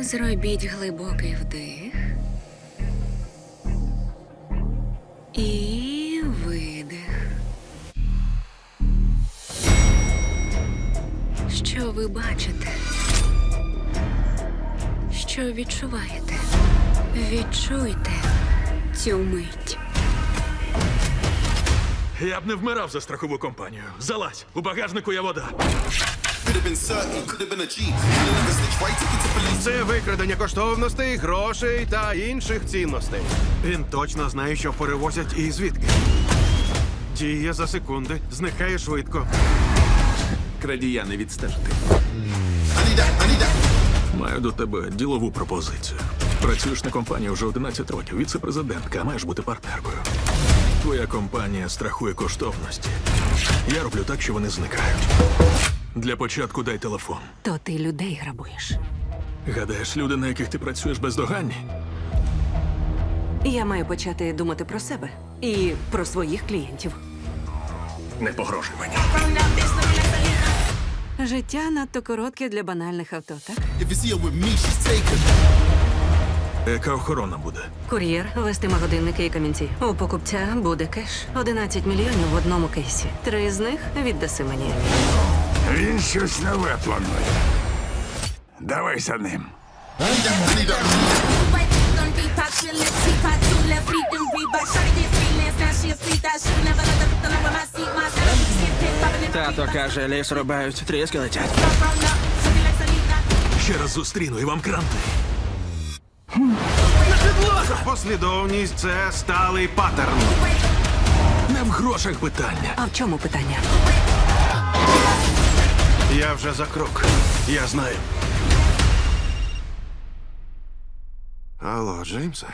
Зробіть глибокий вдих. І видих. Що ви бачите? Що відчуваєте? Відчуйте цю мить. Я б не вмирав за страхову компанію. Залазь, у багажнику є вода. Could have been certain, could have been a G. Could have never snitched right ticket to police. Це викрадення коштовностей, грошей та інших цінностей. Він точно знає, що перевозять і звідки. Діє за секунди, зникає швидко. Крадія не відстежити. Маю до тебе ділову пропозицію. Працюєш на компанії вже 11 років, віце-президентка, маєш бути партнеркою. Твоя компанія страхує коштовності. Я роблю так, що вони зникають. Для початку дай телефон. То ти людей грабуєш. Гадаєш, люди, на яких ти працюєш, бездоганні? Я маю почати думати про себе і про своїх клієнтів. Не погрожуй мені. Життя надто коротке для банальних авто, так? Яка охорона буде? Кур'єр вестиме годинники і камінці. У покупця буде кеш. 11 мільйонів в одному кейсі. Три з них віддаси мені. Він щось нове планує. Давай за ним. Тато каже, ліс рубають, тріски летять. Ще раз зустріну і вам кранти. Послідовність це сталий паттерн. Не в грошах питання. А в чому питання? Я вже за крок. Я знаю. Алло, Джеймсе?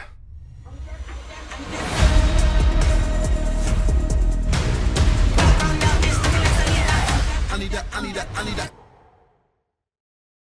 I need that, I need that, I need that.